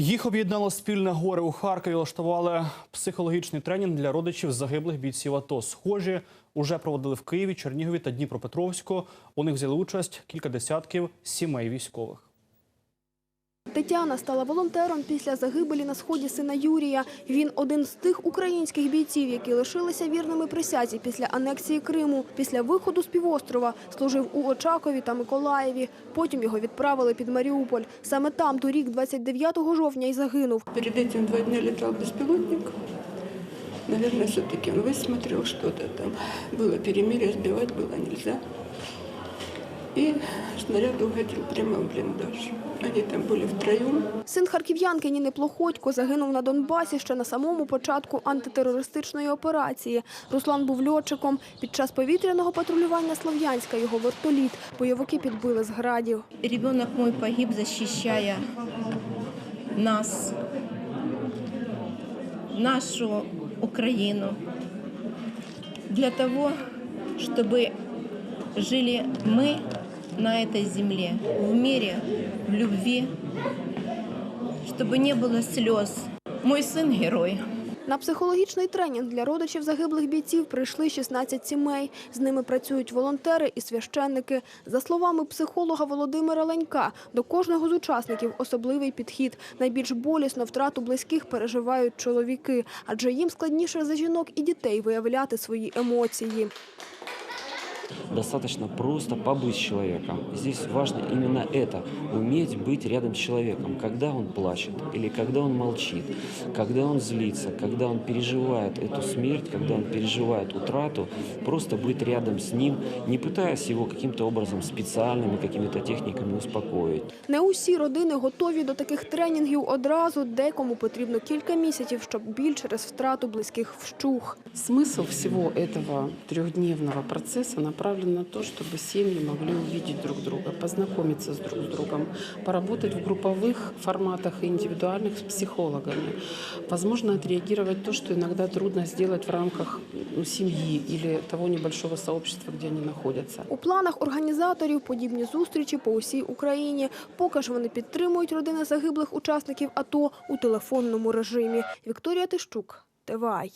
Їх об'єднало спільне горе у Харкові. Влаштували психологічний тренінг для родичів загиблих бійців АТО. Схожі уже проводили в Києві, Чернігові та Дніпропетровську. У них взяли участь кілька десятків сімей військових. Тетяна стала волонтером після загибелі на сході сина Юрія. Він один з тих українських бійців, які лишилися вірними присязі після анексії Криму. Після виходу з півострова служив у Очакові та Миколаєві. Потім його відправили під Маріуполь. Саме там торік, 29 жовтня, й загинув. Перед этим два дня летал беспилотник. Наверное, все-таки он высмотрел что-то там. Было перемирие, сбивать было нельзя. И снаряд угодил прямо в блиндаж. Они там были втроем. Син харків'янки Ніни Плохотько загинув на Донбасі ще на самому початку антитерористичної операції. Руслан був льотчиком. Під час повітряного патрулювання Слов'янська його вертоліт бойовики підбили з градів. Ребенок мой погиб, защищая нас, нашу Украину, для того, чтобы жили мы на этой земле, в мире, в любви, чтобы не было слез. Мой сын герой. На психологічний тренінг для родичів загиблих бійців прийшли 16 сімей. З ними працюють волонтери і священники. За словами психолога Володимира Ленька, до кожного з учасників особливий підхід. Найбільш болісно втрату близьких переживають чоловіки, адже їм складніше за жінок і дітей виявляти свої емоції. Достаточно просто побыть с человеком. Здесь важно именно это – уметь быть рядом с человеком, когда он плачет или когда он молчит, когда он злится, когда он переживает эту смерть, когда он переживает утрату, просто быть рядом с ним, не пытаясь его каким-то образом специальными какими-то техниками успокоить. Не усі родини готові до таких тренінгів одразу. Декому потрібно кілька місяців, щоб біль через втрату близьких вщух. Смысл всего этого трехдневного процесса направлен на то, чтобы семьи могли увидеть друг друга, познакомиться с друг с другом, поработать в групповых форматах и индивидуальных с психологами. Возможно, отреагировать то, что иногда трудно сделать в рамках ну, семьи или того небольшого сообщества, где они находятся. У планах організаторів подібні зустрічі по усій Україні. Поки ж вони підтримують родини загиблих учасників АТО у телефонному режимі. Вікторія Тищук, ТВАЙ.